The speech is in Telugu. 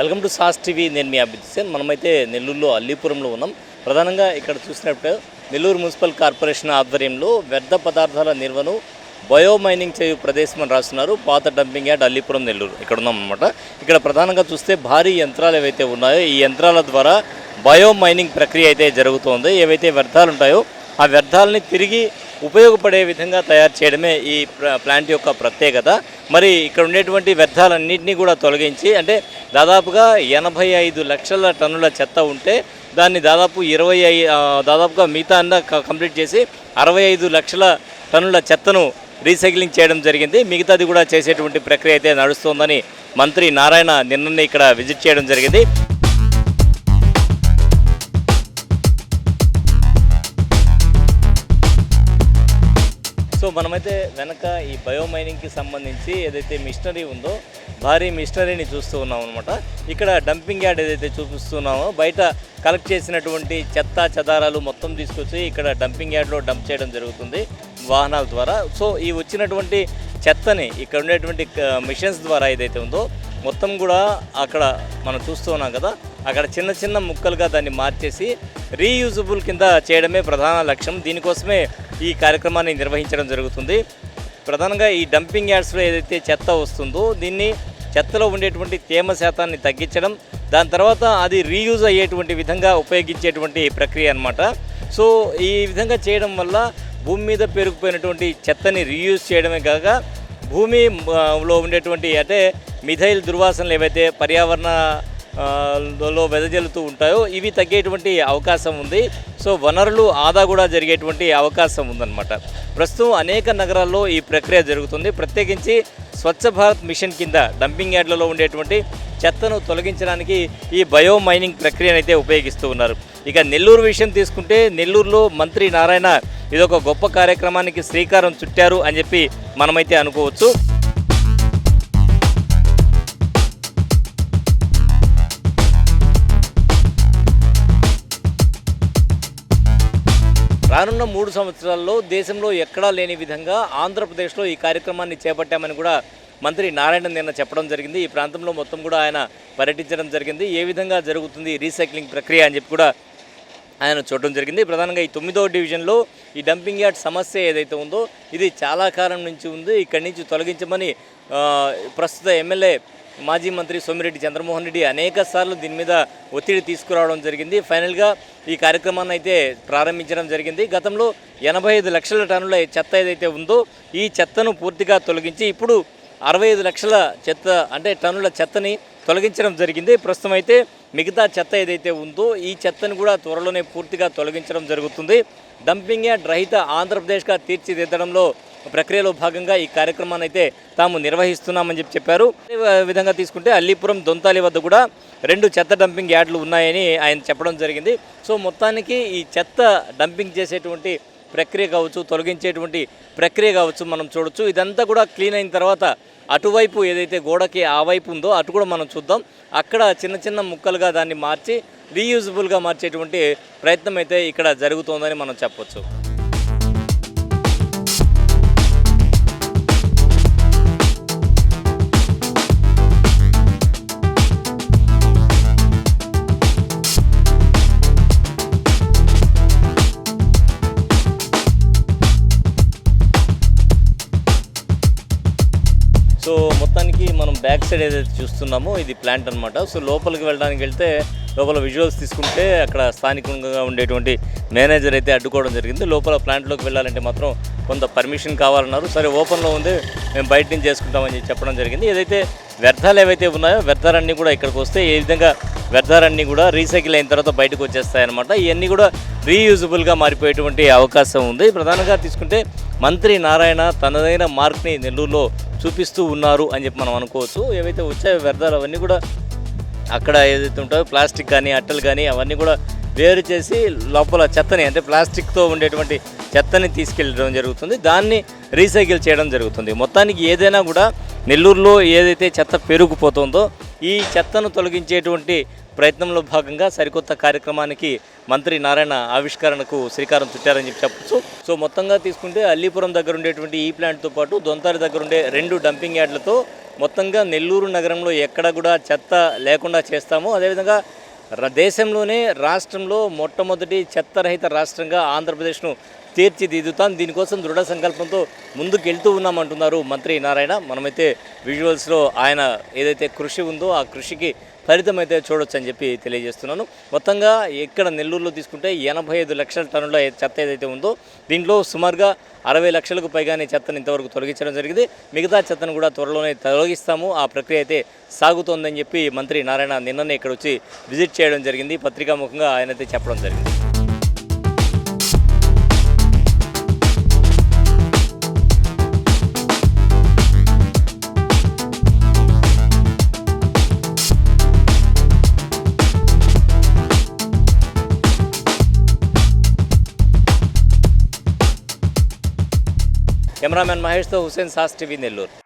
Welcome to sauce TV. నేను మీ అభిజిత్ సేన్. మనమైతే నెల్లూరులో అల్లీపురంలో ఉన్నాం. ప్రధానంగా ఇక్కడ చూసినప్పుడు నెల్లూరు మున్సిపల్ కార్పొరేషన్ ఆధ్వర్యంలో వ్యర్థ పదార్థాల నిర్వహణ బయో మైనింగ్ చేయు ప్రదేశం అని రాస్తున్నారు. పాత డంపింగ్ యార్డ్ అల్లీపురం నెల్లూరు. ఇక్కడ ఉన్నాం అనమాట ఇక్కడ ప్రధానంగా చూస్తే భారీ యంత్రాలు ఏవైతే ఉన్నాయో ఈ యంత్రాల ద్వారా బయో మైనింగ్ ప్రక్రియ అయితే జరుగుతోంది. ఏవైతే వ్యర్థాలు ఉంటాయో ఆ వ్యర్థాలని తిరిగి ఉపయోగపడే విధంగా తయారు చేయడమే ఈ ప్లాంట్ యొక్క ప్రత్యేకత. మరి ఇక్కడ ఉండేటువంటి వ్యర్థాలన్నింటినీ కూడా తొలగించి అంటే దాదాపుగా ఎనభై ఐదు లక్షల టన్నుల చెత్త ఉంటే దాన్ని దాదాపు ఇరవై ఐ దాదాపుగా మిగతా అంతా క- కంప్లీట్ చేసి అరవై ఐదు లక్షల టన్నుల చెత్తను రీసైక్లింగ్ చేయడం జరిగింది. మిగతాది కూడా చేసేటువంటి ప్రక్రియ అయితే నడుస్తోందని మంత్రి నారాయణ నిన్ననే ఇక్కడ విజిట్ చేయడం జరిగింది. మనమైతే వెనక ఈ బయోమైనింగ్కి సంబంధించి ఏదైతే మిషనరీ ఉందో భారీ మిషనరీని చూస్తూ ఉన్నాం అనమాట ఇక్కడ డంపింగ్ యార్డ్ ఏదైతే చూపిస్తున్నామో బయట కలెక్ట్ చేసినటువంటి చెత్త చెదారాలు మొత్తం తీసుకొచ్చి ఇక్కడ డంపింగ్ యార్డ్లో డంప్ చేయడం జరుగుతుంది వాహనాల ద్వారా. సో ఈ వచ్చినటువంటి చెత్తని ఇక్కడ ఉండేటువంటి మిషన్స్ ద్వారా ఏదైతే ఉందో మొత్తం కూడా అక్కడ మనం చూస్తూ ఉన్నాం కదా అక్కడ చిన్న చిన్న ముక్కలుగా దాన్ని మార్చేసి రీయూజబుల్ కింద చేయడమే ప్రధాన లక్ష్యం. దీనికోసమే ఈ కార్యక్రమాన్ని నిర్వహించడం జరుగుతుంది. ప్రధానంగా ఈ డంపింగ్ యార్డ్స్లో ఏదైతే చెత్త వస్తుందో దీన్ని చెత్తలో ఉండేటువంటి తేమ శాతాన్ని తగ్గించడం దాని తర్వాత అది రీయూజ్ అయ్యేటువంటి విధంగా ఉపయోగించేటువంటి ప్రక్రియ అనమాట సో ఈ విధంగా చేయడం వల్ల భూమి మీద పేరుకుపోయినటువంటి చెత్తని రీయూజ్ చేయడమే కాక భూమి లో ఉండేటువంటి అంటే మిథైల్ దుర్వాసనలు ఏవైతే పర్యావరణ లో వెదజల్లుతూ ఉంటాయో ఇవి తగ్గేటువంటి అవకాశం ఉంది. సో వనరులు ఆదా కూడా జరిగేటువంటి అవకాశం ఉందన్నమాట. ప్రస్తుతం అనేక నగరాల్లో ఈ ప్రక్రియ జరుగుతుంది. ప్రత్యేకించి స్వచ్ఛ భారత్ మిషన్ కింద డంపింగ్ యార్డ్లలో ఉండేటువంటి చెత్తను తొలగించడానికి ఈ బయో మైనింగ్ ప్రక్రియను అయితే ఉపయోగిస్తూ ఉన్నారు. ఇక నెల్లూరు విషయం తీసుకుంటే నెల్లూరులో మంత్రి నారాయణ ఇదొక గొప్ప కార్యక్రమానికి శ్రీకారం చుట్టారు అని చెప్పి మనమైతే అనుకోవచ్చు. రానున్న మూడు సంవత్సరాల్లో దేశంలో ఎక్కడా లేని విధంగా ఆంధ్రప్రదేశ్లో ఈ కార్యక్రమాన్ని చేపట్టామని కూడా మంత్రి నారాయణ నిన్న చెప్పడం జరిగింది. ఈ ప్రాంతంలో మొత్తం కూడా ఆయన పర్యటించడం జరిగింది. ఏ విధంగా జరుగుతుంది రీసైక్లింగ్ ప్రక్రియ అని చెప్పి కూడా ఆయన చూడడం జరిగింది. ప్రధానంగా ఈ తొమ్మిదవ డివిజన్లో ఈ డంపింగ్ యార్డ్ సమస్య ఏదైతే ఉందో ఇది చాలా కాలం నుంచి ఉంది. ఇక్కడి నుంచి తొలగించమని ప్రస్తుత ఎమ్మెల్యే మాజీ మంత్రి సోమిరెడ్డి చంద్రమోహన్ రెడ్డి అనేక సార్లు దీని మీద ఒత్తిడి తీసుకురావడం జరిగింది. ఫైనల్గా ఈ కార్యక్రమాన్ని అయితే ప్రారంభించడం జరిగింది. గతంలో ఎనభై ఐదు లక్షల టన్నుల చెత్త ఏదైతే ఉందో ఈ చెత్తను పూర్తిగా తొలగించి ఇప్పుడు అరవై ఐదు లక్షల చెత్త అంటే టన్నుల చెత్తని తొలగించడం జరిగింది. ప్రస్తుతం అయితే మిగతా చెత్త ఏదైతే ఉందో ఈ చెత్తను కూడా త్వరలోనే పూర్తిగా తొలగించడం జరుగుతుంది. డంపింగ్ యార్డ్ రహిత ఆంధ్రప్రదేశ్గా తీర్చిదిద్దడంలో ప్రక్రియలో భాగంగా ఈ కార్యక్రమాన్ని అయితే తాము నిర్వహిస్తున్నామని చెప్పి చెప్పారు. విధంగా తీసుకుంటే అల్లీపురం దొంతాలి వద్ద కూడా రెండు చెత్త డంపింగ్ యార్డులు ఉన్నాయని ఆయన చెప్పడం జరిగింది. సో మొత్తానికి ఈ చెత్త డంపింగ్ చేసేటువంటి ప్రక్రియ కావచ్చు తొలగించేటువంటి ప్రక్రియ కావచ్చు మనం చూడొచ్చు. ఇదంతా కూడా క్లీన్ అయిన తర్వాత అటువైపు ఏదైతే గోడకి ఆ వైపు ఉందో అటు కూడా మనం చూద్దాం. అక్కడ చిన్న చిన్న ముక్కలుగా దాన్ని మార్చి రీయూజబుల్గా మార్చేటువంటి ప్రయత్నం అయితే ఇక్కడ జరుగుతోందని మనం చెప్పొచ్చు. సో మొత్తానికి మనం బ్యాక్ సైడ్ ఏదైతే చూస్తున్నామో ఇది ప్లాంట్ అనమాట సో లోపలికి వెళ్ళడానికి వెళ్తే లోపల విజువల్స్ తీసుకుంటే అక్కడ స్థానికంగా ఉండేటువంటి మేనేజర్ అయితే అడ్డుకోవడం జరిగింది. లోపల ప్లాంట్లోకి వెళ్ళాలంటే మాత్రం కొంత పర్మిషన్ కావాలన్నారు. సరే ఓపెన్లో ఉంది మేము బయట నుంచి చేసుకుంటామని చెప్పి చెప్పడం జరిగింది. ఏదైతే వ్యర్థాలు ఏవైతే ఉన్నాయో వ్యర్థాలన్నీ కూడా ఇక్కడికి వస్తే ఏ విధంగా వ్యర్థాలన్నీ కూడా రీసైకిల్ అయిన తర్వాత బయటకు వచ్చేస్తాయన్నమాట. ఇవన్నీ కూడా రీయూజబుల్గా మారిపోయేటువంటి అవకాశం ఉంది. ప్రధానంగా తీసుకుంటే మంత్రి నారాయణ తనదైన మార్క్ని నెల్లూరులో చూపిస్తూ ఉన్నారు అని చెప్పి మనం అనుకోవచ్చు. ఏవైతే వచ్చాయో వ్యర్థాలు అవన్నీ కూడా అక్కడ ఏదైతే ఉంటాయో ప్లాస్టిక్ కానీ అట్టలు కానీ అవన్నీ కూడా వేరు చేసి లోపల చెత్తని అంటే ప్లాస్టిక్తో ఉండేటువంటి చెత్తని తీసుకెళ్ళడం జరుగుతుంది. దాన్ని రీసైకిల్ చేయడం జరుగుతుంది. మొత్తానికి ఏదైనా కూడా నెల్లూరులో ఏదైతే చెత్త పెరుగుపోతుందో ఈ చెత్తను తొలగించేటువంటి ప్రయత్నంలో భాగంగా సరికొత్త కార్యక్రమానికి మంత్రి నారాయణ ఆవిష్కరణకు శ్రీకారం చుట్టారని చెప్పి చెప్పచ్చు. సో మొత్తంగా తీసుకుంటే అల్లీపురం దగ్గర ఉండేటువంటి ఈ ప్లాంట్తో పాటు దొంతారి దగ్గర ఉండే రెండు డంపింగ్ యార్డ్లతో మొత్తంగా నెల్లూరు నగరంలో ఎక్కడ కూడా చెత్త లేకుండా చేస్తాము. అదేవిధంగా దేశంలోనే రాష్ట్రంలో మొట్టమొదటి చెత్తరహిత రాష్ట్రంగా ఆంధ్రప్రదేశ్ను తీర్చిదిద్దుతాం. దీనికోసం దృఢ సంకల్పంతో ముందుకు వెళ్తూ ఉన్నామంటున్నారు మంత్రి నారాయణ. మనమైతే విజువల్స్లో ఆయన ఏదైతే కృషి ఉందో ఆ కృషికి ఫలితం అయితే చూడొచ్చు అని చెప్పి తెలియజేస్తున్నాను. మొత్తంగా ఇక్కడ నెల్లూరులో తీసుకుంటే ఎనభై ఐదు లక్షల టన్నుల చెత్త ఏదైతే ఉందో దీంట్లో సుమారుగా అరవై లక్షలకు పైగానే చెత్తను ఇంతవరకు తొలగించడం జరిగింది. మిగతా చెత్తను కూడా త్వరలోనే తొలగిస్తాము. ఆ ప్రక్రియ అయితే సాగుతోందని చెప్పి మంత్రి నారాయణ నిన్ననే ఇక్కడ వచ్చి విజిట్ చేయడం జరిగింది. పత్రికాముఖంగా ఆయన అయితే చెప్పడం జరిగింది. కెమెరామెన్ మహేష్తో హుసేన్ సాస్ టీవీ నెల్లూరు